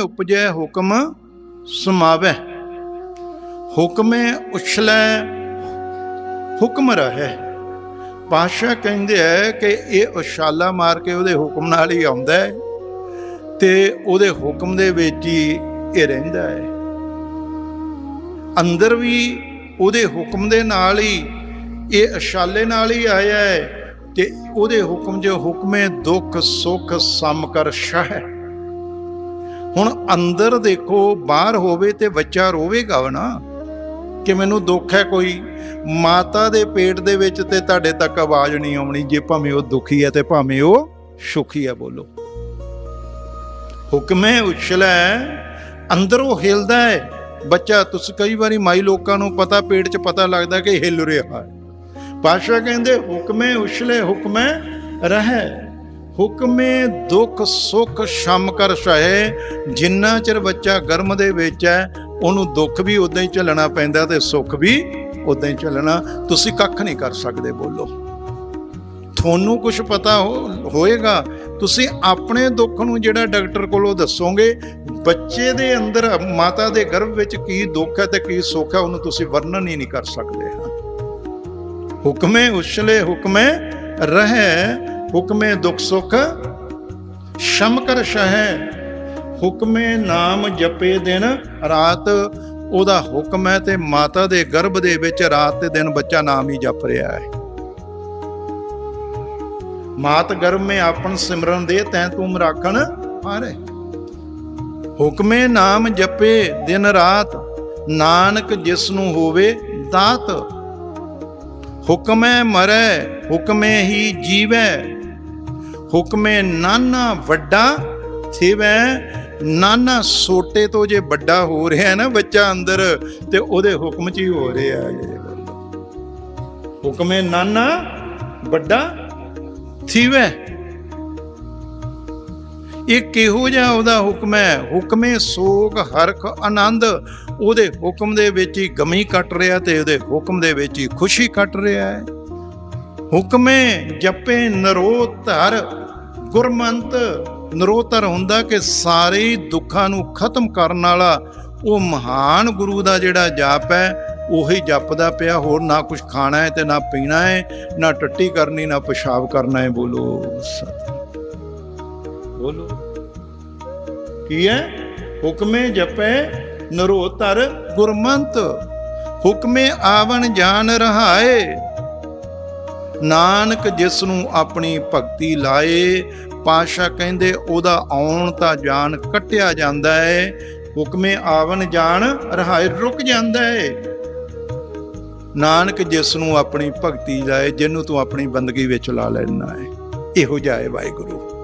ਉਪਜੈ ਹੁਕਮ ਸਮਾਵੈ। ਹੁਕਮੇ ਉਛਲੈ, ਹੁਕਮ ਰਹੈ। ਪਾਸ਼ਾ ਕਹਿੰਦੇ ਹੈ ਕਿ ਇਹ ਉਛਾਲਾ ਮਾਰ ਕੇ ਉਹਦੇ ਹੁਕਮ ਨਾਲ ਹੀ ਆਉਂਦਾ ਹੈ ਤੇ ਉਹਦੇ ਹੁਕਮ ਦੇ ਵਿੱਚ ਹੀ ਇਹ ਰਹਿੰਦਾ ਹੈ ਅੰਦਰ ਵੀ ਉਹਦੇ ਹੁਕਮ ਦੇ ਨਾਲ ਹੀ, ਇਹ ਅਸ਼ਾਲੇ ਨਾਲ ਹੀ ਆਇਆ ਹੈ ਤੇ ਉਹਦੇ ਹੁਕਮ ਜੋ ਹੁਕਮੇ ਦੁੱਖ ਸੁੱਖ ਸਮ ਕਰ ਹੁਣ ਅੰਦਰ ਦੇਖੋ, ਬਾਹਰ ਹੋਵੇ ਤੇ ਬੱਚਾ ਰੋਵੇਗਾ ਵਾ ਨਾ। ਕਿ ਮੈਨੂੰ ਦੁੱਖ ਹੈ ਕੋਈ, ਮਾਤਾ ਦੇ ਪੇਟ ਦੇ ਵਿੱਚ ਤੇ ਤੁਹਾਡੇ ਤੱਕ ਆਵਾਜ਼ ਨਹੀਂ ਆਉਣੀ, ਜੇ ਭਾਵੇਂ ਉਹ ਦੁਖੀ ਹੈ ਤੇ ਭਾਵੇਂ ਉਹ ਸੁਖੀ ਹੈ, ਬੋਲੋ। ਹੁਕਮੇ ਉਛਲੈ ਅੰਦਰੋਂ ਹਿਲਦਾ ਹੈ। ਬੱਚਾ, ਤੁਸੀਂ ਕਈ ਵਾਰੀ ਮਾਈ ਲੋਕਾਂ ਨੂੰ ਪਤਾ, ਪੇਟ 'ਚ ਪਤਾ ਲੱਗਦਾ ਕਿ ਹਿਲ ਰਿਹਾ ਹੈ। ਪਾਸ਼ਾ ਕਹਿੰਦੇ, ਹੁਕਮੇ ਉਛਲੇ ਹੁਕਮੇ ਰਹੈ। ਹੁਕਮੇ ਦੁੱਖ ਸੁੱਖ ਸ਼ਮ ਕਰ ਸਹੇ। ਜਿੰਨਾ ਚਿਰ ਬੱਚਾ ਗਰਮ ਦੇ ਵਿੱਚ ਹੈ, ਉਹਨੂੰ ਦੁੱਖ ਵੀ ਉਦਾਂ ਹੀ ਝੱਲਣਾ ਪੈਂਦਾ ਤੇ ਸੁੱਖ ਵੀ ਉਦਾਂ ਹੀ ਝੱਲਣਾ। ਤੁਸੀਂ ਕੱਖ ਨਹੀਂ ਕਰ ਸਕਦੇ ਬੋਲੋ। ਤੁਹਾਨੂੰ ਕੁਝ ਪਤਾ ਹੋਏਗਾ। ਤੁਸੀਂ ਆਪਣੇ ਦੁੱਖ ਨੂੰ ਜਿਹੜਾ ਡਾਕਟਰ ਕੋਲੋਂ ਦੱਸੋਗੇ, ਬੱਚੇ ਦੇ ਅੰਦਰ, ਮਾਤਾ ਦੇ ਗਰਭ ਵਿੱਚ ਕੀ ਦੁੱਖ ਹੈ ਤੇ ਕੀ ਸੁੱਖ ਹੈ, ਉਹਨੂੰ ਤੁਸੀਂ ਵਰਣਨ ਹੀ ਨਹੀਂ ਕਰ ਸਕਦੇ। ਹਾਂ ਹੁਕਮੇ ਉਛਲੇ ਹੁਕਮੇ ਰਹਿ। ਹੁਕਮੇ ਦੁੱਖ ਸੁਖ ਸ਼ਮ ਕਰ ਸ਼ਹੈ। ਹੁਕਮੇ ਨਾਮ ਜਪੇ ਦਿਨ ਰਾਤ, ਉਹਦਾ ਹੁਕਮ ਹੈ ਤੇ ਮਾਤਾ ਦੇ ਗਰਭ ਦੇ ਵਿੱਚ ਰਾਤ ਤੇ ਦਿਨ ਬੱਚਾ ਨਾਮ ਹੀ ਜਪ ਰਿਹਾ ਹੈ। ਮਾਤ ਗਰਭ ਮੇ ਆਪਨ ਸਿਮਰਨ ਦੇ, ਤੈ ਤੂੰ ਰਾਖਣ ਹਾਰੇ। ਹੁਕਮੇ ਨਾਮ ਜਪੇ ਦਿਨ ਰਾਤ, ਨਾਨਕ ਜਿਸ ਨੂੰ ਹੋਵੇ ਦਾਤ। ਹੁਕਮੇ ਮਰੈ, ਹੁਕਮੇ ਹੀ ਜੀਵੈ ਹੁਕਮੇ ਨਾਨਾ ਵੱਡਾ ਥਿਵੈ, ਨਾਨਾ ਸੋਟੇ ਤੋਂ ਜੇ ਵੱਡਾ ਹੋ ਰਿਹਾ ਨਾ ਬੱਚਾ ਅੰਦਰ, ਤੇ ਉਹਦੇ ਹੁਕਮ 'ਚ ਹੀ ਹੋ ਰਿਹਾ ਹੈ ਹੁਕਮੇ ਨਾਨਾ ਵੱਡਾ ਥੀਵੈ। ਇਹ ਕਿਹੋ ਜਿਹਾ ਉਹਦਾ ਹੁਕਮ ਹੈ? ਹੁਕਮੇ ਸੋਗ ਹਰਖ ਆਨੰਦ। ਉਹਦੇ ਹੁਕਮ ਦੇ ਵਿੱਚ ਹੀ ਗਮੀ ਕੱਟ ਰਿਹਾ ਤੇ ਉਹਦੇ ਹੁਕਮ ਦੇ ਵਿੱਚ ਹੀ ਖੁਸ਼ੀ ਕੱਟ ਰਿਹਾ ਹੈ। ਹੁਕਮੇ ਜਪੇ ਨਰੋ ਧਰ। ਗੁਰਮੰਤ ਨਰੋਧਰ ਹੁੰਦਾ ਕਿ ਸਾਰੇ ਦੁੱਖਾਂ ਨੂੰ ਖਤਮ ਕਰਨ ਵਾਲਾ ਉਹ ਮਹਾਨ ਗੁਰੂ ਦਾ ਜਿਹੜਾ ਜਾਪ ਹੈ, ਉਹੀ ਜਪਦਾ ਪਿਆ। ਹੋਰ ਨਾ ਕੁਝ ਖਾਣਾ ਹੈ ਤੇ ਨਾ ਪੀਣਾ ਹੈ, ਨਾ ਟੱਟੀ ਕਰਨੀ, ਨਾ ਪਿਸ਼ਾਬ ਕਰਨਾ ਹੈ। ਬੋਲੋ ਬੋਲੋ। ਕੀ ਹੈ? ਹੁਕਮੇ ਜਪੇ ਨਰੋਤਰ ਗੁਰਮੰਤ। ਹੁਕਮੇ ਆਵਣ ਜਾਣ ਰਹਾਏ। ਨਾਨਕ ਜਿਸ ਨੂੰ ਆਪਣੀ ਭਗਤੀ ਲਾਏ ਪਾਸ਼ਾ ਕਹਿੰਦੇ ਉਹਦਾ ਆਉਣ ਤਾਂ ਜਾਣ ਕੱਟਿਆ ਜਾਂਦਾ ਹੈ ਹੁਕਮੇ ਆਵਣ ਜਾਣ ਰਹਾਏ ਰੁਕ ਜਾਂਦਾ ਹੈ ਨਾਨਕ ਜਿਸ ਨੂੰ ਆਪਣੀ ਭਗਤੀ ਲਾਏ, ਜਿਹਨੂੰ ਤੂੰ ਆਪਣੀ ਬੰਦਗੀ ਵਿੱਚ ਲਾ ਲੈਣਾ ਹੈ ਇਹੋ ਜਿਹਾ ਹੈ ਵਾਹਿਗੁਰੂ।